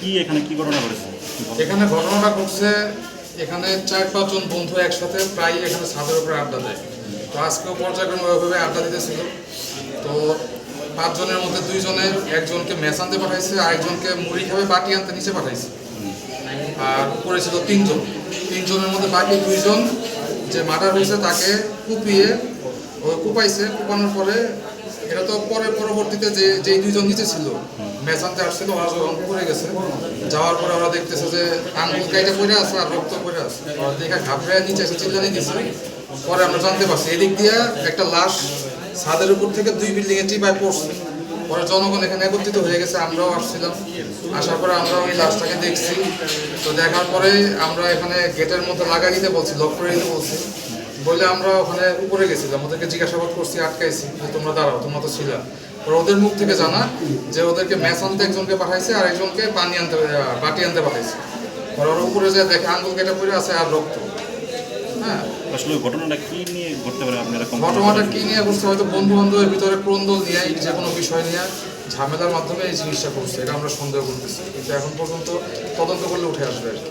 কি এখানে কি ঘটনা ঘটেছে? এখানে ঘটনাটা ঘটছে, এখানে চার পাঁচজন বন্ধু একসাথে প্রায় এখানে ছাদের উপরে আড্ডা দেয়। তো আজকেও পর্যায়ক্রমে আড্ডা দিতেছিল। তো পাঁচজনের মধ্যে দুইজনের একজনকে মেস আনতে পাঠাইছে আর একজনকে মুড়ি খাবে বাটি আনতে নিচে পাঠাইছে। আর উপরে ছিল তিনজন। তিনজনের মধ্যে বাকি দুইজন যে মার্ডার হয়েছে তাকে কুপিয়ে কুপাইছে, কুপানোর পরে, এটা তো পরে পরবর্তীতে যে, যেই দুইজন নিচে ছিল আনতে আসছিল, ওরা যখন পড়ে গেছে, যাওয়ার পরে ওরা দেখতেছে যে আঙ্গুল কাইটা পড়ে আছে আর রক্ত পড়ে আছে। ওরা দেখা ঘাবড়ে নিচে এসে চিল্লানি দিছে। পরে আমরা জানতে পারছি, এদিক দিয়ে একটা লাশ ছাদের উপর থেকে দুই বিল্ডিং এ টিপায় পড়ছে। পরে জনগণ এখানে একত্রিত হয়ে গেছে, আমরাও আসছিলাম। আসার পরে আমরা ওই লাশটাকে দেখছি। তো দেখার পরে আমরা এখানে গেটের মধ্যে লাগাই দিতে বলছি, লক করে দিতে বলছি। বলে আমরা ওখানে উপরে গেছিলাম, ওদেরকে জিজ্ঞাসাবাদ করছি, আটকাইছি, যে তোমরা দাঁড়াও, তোমরা তো ছিলাম ওদের মুখ থেকে জানা যে ওদেরকে ম্যাচ আনতে একজনকে পাঠাইছে আর একজনকে পানি আনতে বাটি আনতে পাঠাইছে। পরে ওরা উপরে যে দেখে আঙ্গুল কেটে পড়ে আছে আর রক্ত। হ্যাঁ। আসলে ঘটনাটা কি নিয়ে ঘটতে পারে আপনারা ঘটনাটা কি নিয়ে করছে হয়তো বন্ধু বান্ধবের ভিতরে ক্রন্দল নিয়ে যে কোনো বিষয় নিয়ে ঝামেলার মাধ্যমে এই জিনিসটা করছে এটা আমরা সন্দেহ করতেছি। কিন্তু এখন পর্যন্ত তদন্ত করলে উঠে আসবে আর কি।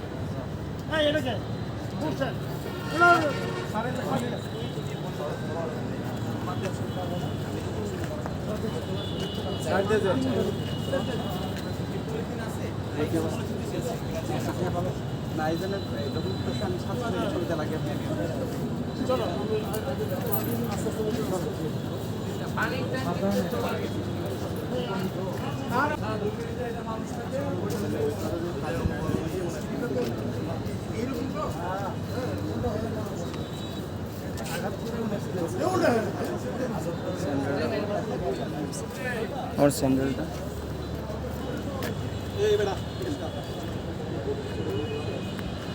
হ্যাঁ। এই এটা কে বুঝছেন এনার সাড়ে না এই জন্য যখন আমি সাথে ছবিটা লাগে আমার স্যান্ডেলটা এই বেটা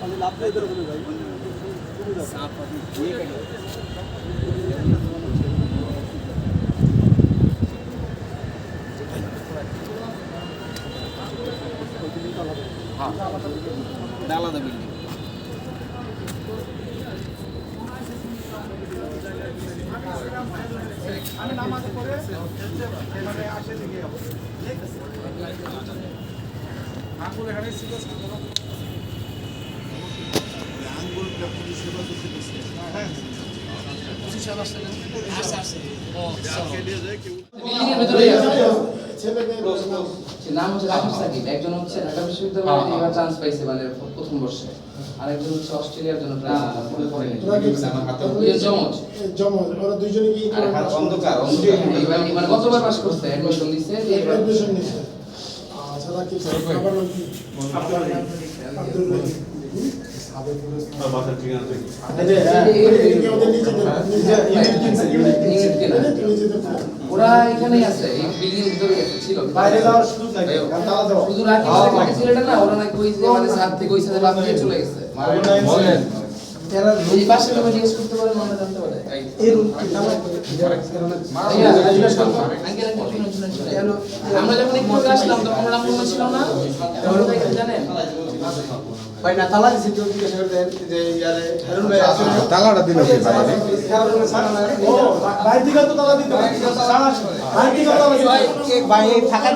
আমি লাভ নাই ধরে ভাই আলাদা আসে দিকে আঙ্গুল এখানে ছিল বিল্ডিংয়ের ভেতরেই আছে নাম হচ্ছে রাকিব সাকিব একজন হচ্ছে ঢাকা বিশ্ববিদ্যালয়ে এবার চান্স পাইছে মানে প্রথম বর্ষে। আর একজন হচ্ছে অস্ট্রেলিয়ার জন্য জমজ? জমজ ওরা দুইজনে কি এবার মানে গতবার পাস করছে? অ্যাডমিশন দিছে অ্যাডমিশন নিছে। আচ্ছা রাকিব স্যার আবার ওরা এখানেই আছে এই বিল্ডিং এর ভিতরেই আছে ছিল বাইরে যাওয়ার সুযোগ নাই শুধু না ওরা নাকি ওই যে মানে সাত থেকে ওই সাথে লাভ দিয়ে চলে গেছে। বলেন। এই পাশে তুমি জিজ্ঞেস করতে জানতে পারে। এই। আমরা যখন একটু আসলাম তখন ওরা মনে ছিল না? জানেন। ভাই তালা দিছি কেউ জিজ্ঞাসা করতে যে ইয়ারে হারুন ভাই আছে। তালাটা দিল কি বাইরে ও ভাই দিকে তো তালা দিতে ভাই দিকে তালা দিতে ভাই থাকা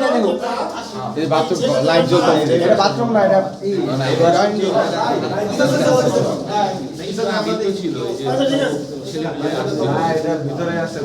এই বাথরুম লাইট জ্বলতে এটা বাথরুম না এটা না এটা ভিতরে আছে